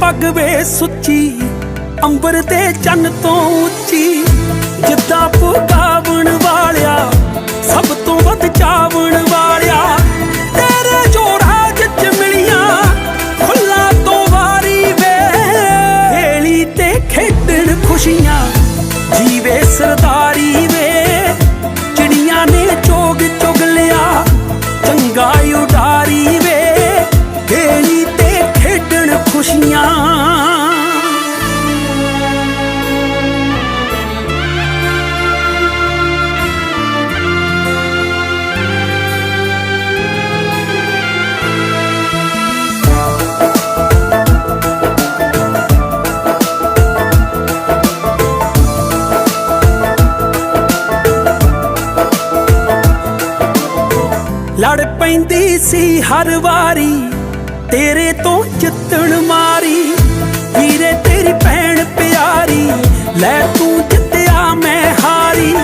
ਪੱਗ ਵੇ ਸੁੱਚੀ, ਅੰਬਰ ਤੇ ਚੰਨ ਤੋਂ ਉੱਚੀ। ਜਿੱਦਾਂ ਪੁਕਾਵਣ ਵਾਲਿਆ, ਸਭ ਤੋਂ ਵੱਧ ਚਾਵਣ ਪੈਂਦੀ ਸੀ ਹਰ ਵਾਰੀ, ਤੇਰੇ ਤੋਂ ਜਿੱਤਣ ਮਾਰੀ। ਵੀਰੇ, ਤੇਰੀ ਭੈਣ ਪਿਆਰੀ, ਲੈ ਤੂੰ ਜਿੱਤਿਆ ਮੈਂ ਹਾਰੀ।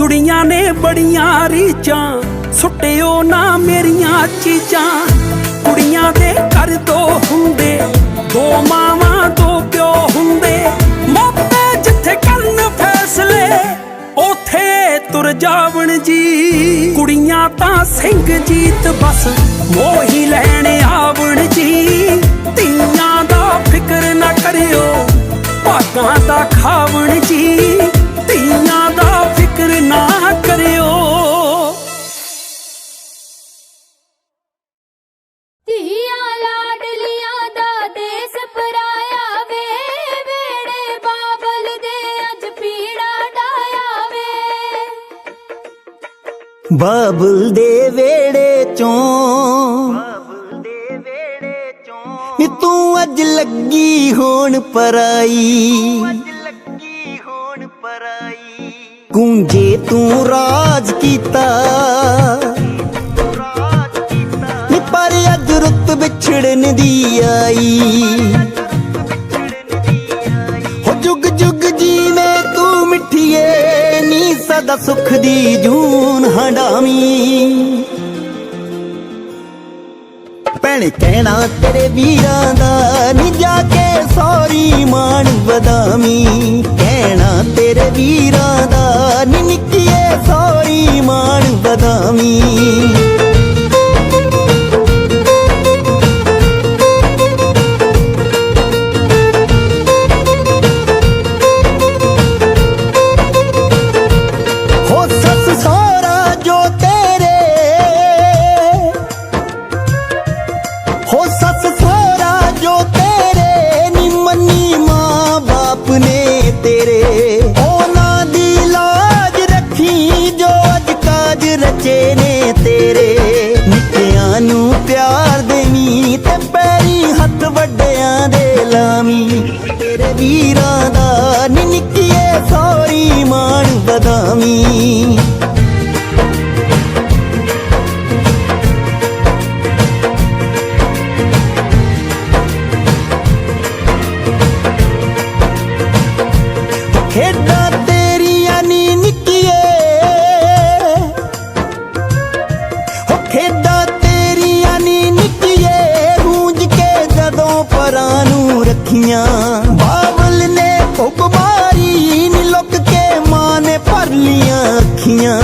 ਜੁੜੀਆਂ ਨੇ ਬੜੀਆਂ ਰੀਚਾਂ ਸੁੱਟਿਓ ਨਾ ਮੇਰੀਆਂ ਚੀਜ਼ਾਂ। ਕੁੜੀਆਂ ਦੇ ਘਰ ਦੋ ਹੁੰਦੇ, ਦੋ ਮਾਵਾਂ, ਦੋ ਪਿਓ ਹੁੰਦੇ। ਮਾਪੇ ਜਿੱਥੇ ਕਰਨ ਫੈਸਲੇ ਉਥੇ ਤੁਰ ਜਾਵਣ ਜੀ। ਕੁੜੀਆਂ ਤਾਂ ਸਿੰਘ ਜੀਤ ਬਸ, ਮੋਹੀ ਲੈਣੇ ਬਾਬਲ ਦੇ ਵੇੜੇ ਚੋਂ। ਨੀ ਤੂੰ ਅੱਜ ਲੱਗੀ ਹੋਣ ਪਰਾਈ। ਗੂੰਜੇ ਤੂੰ ਰਾਜ ਕੀਤਾ। ਨੀ ਪਰ ਅੱਜ ਰੁੱਤ ਵਿਛੜਨ ਦੀ ਆਈ। ਨੀ ਸੁਖ ਦੀ ਜੂਨ ਹੰਡਾਵੀਂ। ਭੈਣ ਕਹਿਣਾ ਤੇਰੇ ਵੀਰਾਂ ਦਾ ਨੀ ਜਾ ਕੇ ਸੌਰੀ ਮਾਣ ਵਧਾਵੀਂ। ਕਹਿਣਾ ਤੇਰੇ ਵੀਰਾਂ ਦਾ ਨੀ ਨਿੱਕੀਏ ਸੌਰੀ ਮਾਣ ਵਧਾਵੀਂ। ਜੋ ਅੱਜ ਕਾਜ ਰਚੇ ਨੇ ਤੇਰੇ, ਨਿੱਕਿਆਂ ਨੂੰ ਪਿਆਰ ਦੇਵੀਂ ਤੇ ਪੈਰੀ ਹੱਥ ਵੱਡਿਆਂ ਦੇ ਲਾਵੀਂ। ਤੇਰੇ ਵੀਰਾਂ ਦਾ ਗਈਆਂ ਬਾਬਲ ਨੇ ਉਹ ਬਿਮਾਰੀ ਨੀ ਲੁੱਕ ਕੇ ਮਾਂ ਨੇ ਭਰ ਲੀਆਂ ਅੱਖੀਆਂ।